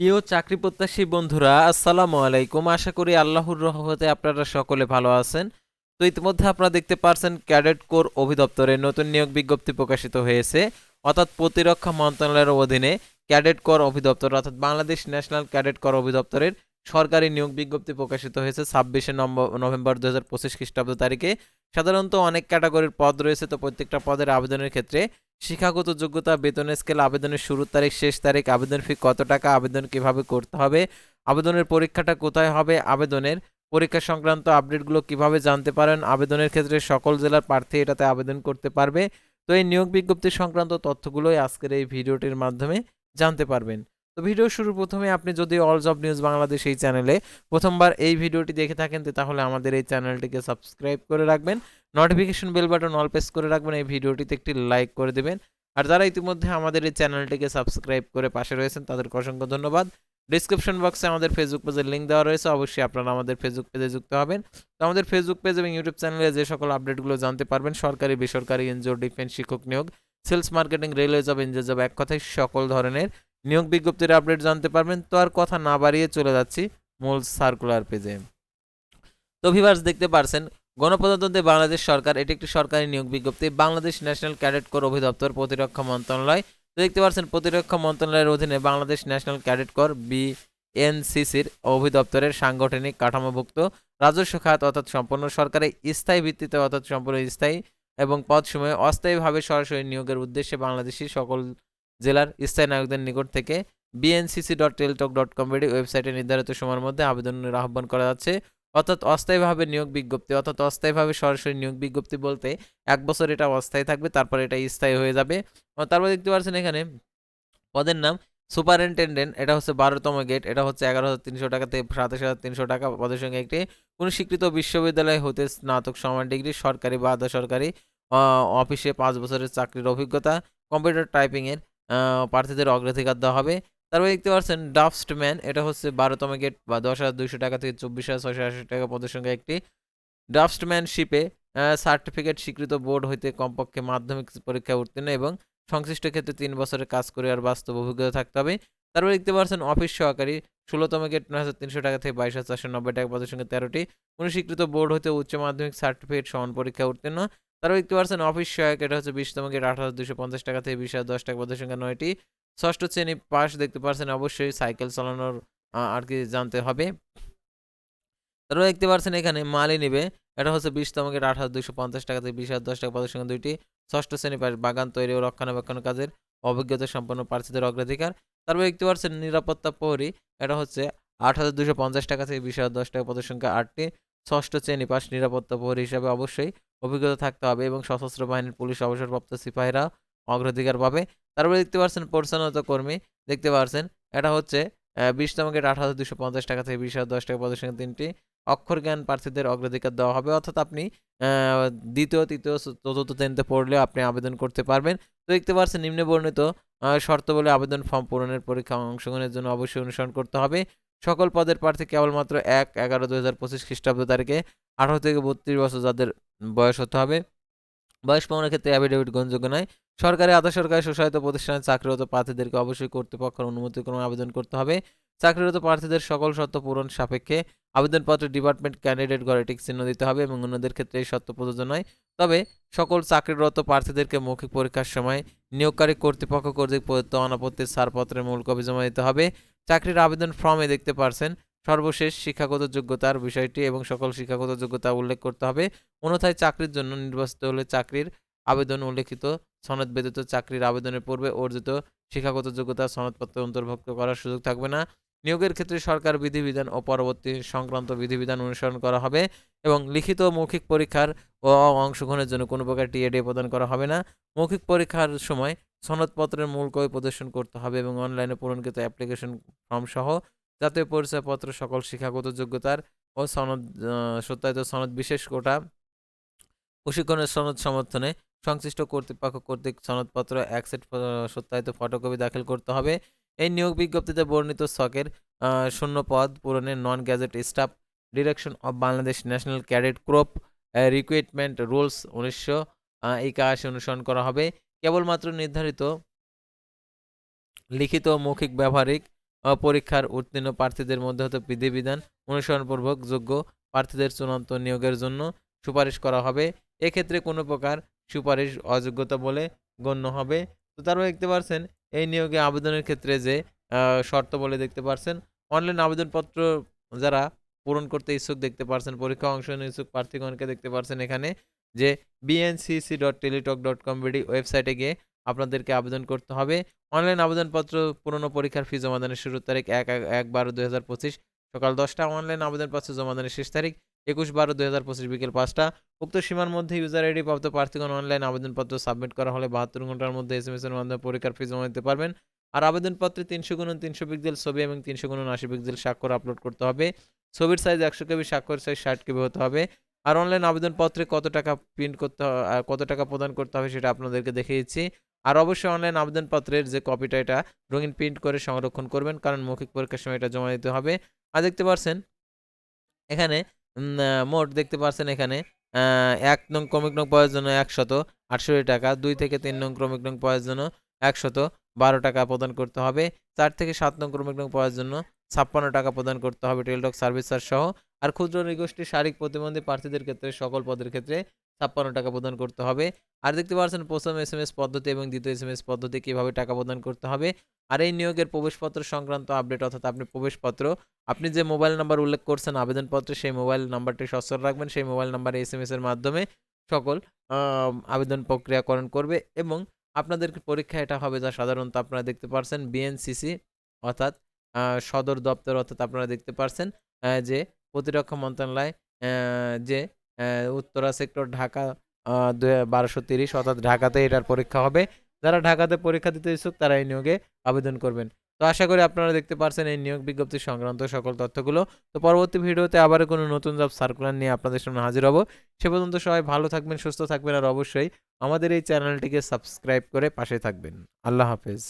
প্রিয় চাকরি প্রত্যাশী বন্ধুরা, আসসালামু আলাইকুম। আশা করি আল্লাহর রহমতে আপনারা সকলে ভালো আছেন। তো ইতিমধ্যে আপনারা দেখতে পারছেন ক্যাডেট কোর অভিদপ্তরে নতুন নিয়োগ বিজ্ঞপ্তি প্রকাশিত হয়েছে। অর্থাৎ প্রতিরক্ষা মন্ত্রণালয়ের অধীনে ক্যাডেট কর অভিদপ্তর অর্থাৎ বাংলাদেশ ন্যাশনাল ক্যাডেট কর অধিদপ্তরের সরকারি নিয়োগ বিজ্ঞপ্তি প্রকাশিত হয়েছে ছাব্বিশে নভেম্বর দু হাজার পঁচিশ খ্রিস্টাব্দ তারিখে। সাধারণত অনেক ক্যাটাগরির পদ রয়েছে, তো প্রত্যেকটা পদের আবেদনের ক্ষেত্রে শিক্ষাগত যোগ্যতা বেতনের স্কেল, আবেদনের শুরুর তারিখ, শেষ তারিখ, আবেদন ফি কত টাকা, আবেদন কীভাবে করতে হবে, আবেদনের পরীক্ষাটা কোথায় হবে, আবেদনের পরীক্ষা সংক্রান্ত আপডেটগুলো কীভাবে জানতে পারেন, আবেদনের ক্ষেত্রে সকল জেলার প্রার্থী এটাতে আবেদন করতে পারবে। তো এই নিয়োগ বিজ্ঞপ্তি সংক্রান্ত তথ্যগুলোই আজকের এই ভিডিওটির মাধ্যমে জানতে পারবেন। তো ভিডিও শুরুর প্রথমে আপনি যদি অল জব নিউজ বাংলাদেশ এই চ্যানেলে প্রথমবার এই ভিডিওটি দেখে থাকেন তাহলে আমাদের এই চ্যানেলটিকে সাবস্ক্রাইব করে রাখবেন। Notification bell button all press করে রাখবেন, এই ভিডিওটিতে একটি লাইক করে দেবেন। আর যারা ইতিমধ্যে আমাদের এই চ্যানেলটিকে সাবস্ক্রাইব করে পাশে রয়েছেন, তাদেরকে অসংখ্য ধন্যবাদ। ডিসক্রিপশন বক্সে আমাদের ফেসবুক পেজের লিঙ্ক দেওয়া রয়েছে, অবশ্যই আপনারা আমাদের ফেসবুক পেজে যুক্ত হবেন। তো আমাদের ফেসবুক পেজ এবং ইউটিউব চ্যানেলে যে সকল আপডেটগুলো জানতে পারবেন, সরকারি, বেসরকারি, এনজিও ডিফেন্স শিক্ষক নিয়োগ sales marketing railway job NGO job এক কথায় সকল ধরনের নিয়োগ বিজ্ঞপ্তির আপডেট জানতে পারবেন। তো আর কথা না বাড়িয়ে চলে যাচ্ছি মূল সার্কুলার পেজে তো ভিভার্স দেখতে পারছেন, গণপ্রজাতন্ত্রী বাংলাদেশ সরকার, এটি একটি সরকারি নিয়োগ বিজ্ঞপ্তি। বাংলাদেশ ন্যাশনাল ক্যাডেট কোর অধিদপ্তর, প্রতিরক্ষা মন্ত্রণালয়। তো দেখতে পাচ্ছেন, প্রতিরক্ষা মন্ত্রণালয়ের অধীনে Bangladesh national cadet corps B এনসিসির অধিদপ্তরের সাংগঠনিক কাঠামোভুক্ত, রাজস্ব খাত অর্থাৎ সম্পূর্ণ সরকারের স্থায়ী ভিত্তিতে অর্থাৎ সম্পূর্ণ স্থায়ী এবং পদসমূহে অস্থায়ীভাবে সরাসরি নিয়োগের উদ্দেশ্যে বাংলাদেশি সকল জেলার স্থায়ী নায়কদের নিকট থেকে BNCC dot Teletalk dot com ওয়েবসাইটে নির্ধারিত সময়ের মধ্যে আবেদনের আহ্বান করা যাচ্ছে। অর্থাৎ অস্থায়ীভাবে নিয়োগ বিজ্ঞপ্তি, অর্থাৎ অস্থায়ীভাবে সরাসরি নিয়োগ বিজ্ঞপ্তি বলতে এক বছর এটা অস্থায়ী থাকবে, তারপর এটা স্থায়ী হয়ে যাবে। তারপর দেখতে পাচ্ছেন এখানে পদের নাম সুপারিনটেন্ডেন্ট, এটা হচ্ছে বারোতম গেট, এটা হচ্ছে এগারো হাজার তিনশো টাকা থেকে সাতাশ হাজার তিনশো টাকা পদের সঙ্গে একটি। কোনো স্বীকৃত বিশ্ববিদ্যালয় হতে স্নাতক সমান ডিগ্রি, সরকারি বা আধা সরকারি অফিসে পাঁচ বছরের চাকরির অভিজ্ঞতা, কম্পিউটার টাইপিংয়ের প্রার্থীদের অগ্রাধিকার দেওয়া হবে। তারপরে দেখতে পাচ্ছেন ডাফস্টম্যান এটা হচ্ছে বারোতম গেট বা দশ হাজার দুইশো টাকা থেকে চব্বিশ হাজার ছয়শো আশি টাকা পদের সঙ্গে একটি ড্রাফটম্যানশিপে সার্টিফিকেট স্বীকৃত বোর্ড হইতে কমপক্ষে মাধ্যমিক পরীক্ষা উত্তীর্ণ এবং সংশ্লিষ্ট ক্ষেত্রে তিন বছরের কাজ করে আর বাস্তব অভিজ্ঞতা থাকতে হবে। তারপরে দেখতে পাচ্ছেন অফিস সহকারী, ষোলোতম গেট নয় হাজার তিনশো টাকা থেকে বাইশ হাজার চারশো নব্বই টাকা পদের সঙ্গে তেরোটি। কোনো স্বীকৃত বোর্ড হতে উচ্চ মাধ্যমিক সার্টিফিকেট সমান পরীক্ষা উত্তীর্ণ। তারপর দেখতে পাচ্ছেন অফিস সহায়ক, এটা হচ্ছে বিশতম গেট আট হাজার দুশো পঞ্চাশ টাকা থেকে বিশ হাজার, দশ টাকা পদের সঙ্গে নয়টি। ষষ্ঠ শ্রেণি পাস দেখতে পাচ্ছেন অবশ্যই সাইকেল চালানোর আর কি জানতে হবে। তারপর দেখতে পাচ্ছেন এখানে মালই নেবে, এটা হচ্ছে বিশতম গেট আট হাজার দুশো পঞ্চাশ টাকা থেকে বিশ হাজার, দশ টাকা পদের সঙ্গে দুইটি। ষষ্ঠ শ্রেণি পাস বাগান তৈরি ও রক্ষণাবেক্ষণ কাজের অভিজ্ঞতা সম্পন্ন প্রার্থীদের অগ্রাধিকার। তারপর দেখতে পাচ্ছেন নিরাপত্তা প্রহরী, এটা হচ্ছে আট হাজার দুশো পঞ্চাশ টাকা থেকে বিশ হাজার, দশ টাকা পদের সংখ্যা আটটি। ষষ্ঠ শ্রেণি পাস নিরাপত্তা প্রহরী হিসাবে অবশ্যই অভিজ্ঞতা থাকতে হবে এবং সশস্ত্র বাহিনীর পুলিশ অবসরপ্রাপ্ত সিপাহীরা অগ্রাধিকার পাবে তারপরে দেখতে পাচ্ছেন পরিচ্ছন্নতা কর্মী, দেখতে পাচ্ছেন এটা হচ্ছে বিশতম গেট আট হাজার দুশো পঞ্চাশ টাকা থেকে বিশ হাজার দশ টাকা পদের সঙ্গে তিনটি অক্ষর জ্ঞান প্রার্থীদের অগ্রাধিকার দেওয়া হবে। অর্থাৎ আপনি দ্বিতীয়, তৃতীয় চতুর্থ, শ্রেণীতে পড়লেও আপনি আবেদন করতে পারবেন। তো দেখতে পাচ্ছেন নিম্নে বর্ণিত শর্ত বলে আবেদন ফর্ম পূরণের পরীক্ষা অংশগ্রহণের জন্য অবশ্যই অনুসরণ করতে হবে। সকল পদের প্রার্থী কেবলমাত্র এক এগারো দু হাজার পঁচিশ খ্রিস্টাব্দ তারিখে আঠারো থেকে বত্রিশ বছর যাদের বয়স হতে হবে। বয়স প্রমাণের ক্ষেত্রে অ্যাফিডেভিট গ্রহণযোগ্য নয়। সরকারি আধা সরকারি স্বশায়িত প্রতিষ্ঠানে চাকরিরত প্রার্থীদেরকে অবশ্যই কর্তৃপক্ষের অনুমতিক্রমে আবেদন করতে হবে। চাকরিরত প্রার্থীদের সকল শর্ত পূরণ সাপেক্ষে আবেদনপত্রে ডিপার্টমেন্ট ক্যান্ডিডেট ঘরে টিক চিহ্ন দিতে হবে এবং অন্যদের ক্ষেত্রে এই শর্ত প্রযোজ্য নয়। তবে সকল চাকরিরত প্রার্থীদেরকে মৌখিক পরীক্ষার সময় নিয়োগকারী কর্তৃপক্ষ কর্তৃক প্রদত্ত অনাপত্তির ছাড়পত্রের মূল কপি জমা দিতে হবে। চাকরির আবেদন ফর্মে দেখতে পারছেন। সর্বশেষ শিক্ষাগত যোগ্যতার বিষয়টি এবং সকল শিক্ষাগত যোগ্যতা উল্লেখ করতে হবে। অন্যথায় চাকরির জন্য নির্বাচিত হলে চাকরির আবেদন উল্লেখিত, সনদ ব্যতীত চাকরির আবেদনের পূর্বে অর্জিত শিক্ষাগত যোগ্যতা সনদপত্রে অন্তর্ভুক্ত করার সুযোগ থাকবে না। নিয়োগের ক্ষেত্রে সরকার বিধিবিধান ও পরবর্তী সংক্রান্ত বিধিবিধান অনুসরণ করা হবে এবং লিখিত মৌখিক পরীক্ষার ও অংশগ্রহণের জন্য কোনো প্রকার টিএডি প্রদান করা হবে না। মৌখিক পরীক্ষার সময় সনদপত্রের মূল কপি প্রদর্শন করতে হবে এবং অনলাইনে পূরণকৃত অ্যাপ্লিকেশন ফর্ম সহ জাতীয় পরিচয়পত্র সকল শিক্ষাগত যোগ্যতার ও সনদ সত্যায়িত সনদ বিশেষ কোটা প্রশিক্ষণের সনদ সমর্থনে সংশ্লিষ্ট কর্তৃপক্ষ কর্তৃক সনদপত্র এক সেট সত্যায়িত ফটোকপি দাখিল করতে হবে। এই নিয়োগ বিজ্ঞপ্তিতে বর্ণিত ছকের শূন্য পদ পূরণে non gazette staff, direction of Bangladesh national cadet corps recruitment rules উনিশশো একাশি অনুসরণ করা হবে। কেবলমাত্র নির্ধারিত লিখিত, মৌখিক, ব্যবহারিক পরীক্ষার উত্তীর্ণ প্রার্থীদের মধ্যে হতে বিধিবিধান অনুসরণপূর্বক যোগ্য প্রার্থীদের চূড়ান্ত নিয়োগের জন্য সুপারিশ করা হবে। এক্ষেত্রে কোনো প্রকার সুপারিশ অযোগ্যতা বলে গণ্য হবে। তো তারপর দেখতে পারছেন, এই নিয়োগে আবেদনের ক্ষেত্রে যে শর্ত বলে দেখতে পারছেন, অনলাইন আবেদনপত্র যারা পূরণ করতে ইচ্ছুক দেখতে পারছেন পরীক্ষা অংশ নিয়ে ইচ্ছুক প্রার্থীগণকে দেখতে পারছেন এখানে। যে BNCC dot Teletalk dot com BD ওয়েবসাইটে গিয়ে আপনাদেরকে আবেদন করতে হবে। অনলাইন আবেদনপত্র, পুরনো পরীক্ষার ফি জমাদানের শুরুর তারিখ এক, এক- বারো দুই হাজার পঁচিশ, সকাল দশটা অনলাইন আবেদনপত্র জমাদানের শেষ তারিখ একুশ বারো দুই হাজার পঁচিশ বিকেল পাঁচটা। উক্ত সীমার মধ্যে ইউজার আইডি প্রাপ্ত প্রার্থীগণ অনলাইন আবেদনপত্র সাবমিট করা হলে বাহাত্তর ঘণ্টার মধ্যে এস এম এস এর মাধ্যমে পরীক্ষার ফি জমা দিতে পারবেন। আর আবেদনপত্রে তিনশো গুণ তিনশো পিক্সেল ছবি এবং তিনশো গুণ আশি পিক্সেল স্বাক্ষর আপলোড করতে হবে। ছবির সাইজ একশো কেবি স্বাক্ষর সাইজ ষাট কেবি হতে হবে। আর অনলাইন আবেদনপত্রে কত টাকা প্রিন্ট করতে কত টাকা প্রদান করতে হবে সেটা আপনাদেরকে দেখিয়েছি। আর অবশ্যই অনলাইন আবেদনপত্রের যে কপিটা এটা রঙিন প্রিন্ট করে সংরক্ষণ করবেন, কারণ মৌখিক পরীক্ষার সময় এটা জমা দিতে হবে। আর দেখতে পারছেন, এখানে মোট দেখতে পারছেন এখানে এক নং ক্রমিক নং পাওয়ার জন্য একশত আটষট্টি টাকা, দুই থেকে তিন নং ক্রমিক নং পাওয়ার জন্য একশত বারো টাকা প্রদান করতে হবে, চার থেকে সাত নং ক্রমিক নং পাওয়ার জন্য ছাপ্পান্ন টাকা প্রদান করতে হবে টেলটক সার্ভিস চার্জ সহ। আর ক্ষুদ্র নিগোষ্ঠী শারীরিক প্রতিবন্ধী প্রার্থীদের ক্ষেত্রে, সকল পদের ক্ষেত্রে ছাপ্পান্ন টাকা প্রদান করতে হবে। আর দেখতে পাচ্ছেন, প্রথম এস এম এস পদ্ধতি এবং দ্বিতীয় এস এম এস পদ্ধতি কীভাবে টাকা প্রদান করতে হবে। আর এই নিয়োগের প্রবেশপত্র সংক্রান্ত আপডেট, অর্থাৎ আপনি প্রবেশপত্র, আপনি যে মোবাইল নাম্বার উল্লেখ করছেন, আবেদনপত্রে সেই মোবাইল নাম্বারটি সচ্ছল রাখবেন। সেই মোবাইল নাম্বারে এস এম এস এর মাধ্যমে সকল আবেদন প্রক্রিয়াকরণ করবে এবং আপনাদের পরীক্ষা এটা হবে যা সাধারণত আপনারা দেখতে পারছেন বিএনসিসি অর্থাৎ সদর দপ্তর অর্থাৎ আপনারা দেখতে পারছেন যে প্রতিরক্ষা মন্ত্রণালয় যে উত্তরা সেক্টর ঢাকা বারোশো তিরিশ অর্থাৎ ঢাকাতে এটার পরীক্ষা হবে। যারা ঢাকাতে পরীক্ষা দিতে ইচ্ছুক তারা এই নিয়োগে আবেদন করবেন। তো আশা করি আপনারা দেখতে পারছেন এই নিয়োগ বিজ্ঞপ্তি সংক্রান্ত সকল তথ্যগুলো। তো পরবর্তী ভিডিওতে আবার কোনো নতুন জব সার্কুলার নিয়ে আপনাদের সামনে হাজির হব। সে পর্যন্ত সবাই ভালো থাকবেন, সুস্থ থাকবেন আর অবশ্যই আমাদের এই চ্যানেলটিকে সাবস্ক্রাইব করে পাশে থাকবেন। আল্লাহ হাফেজ।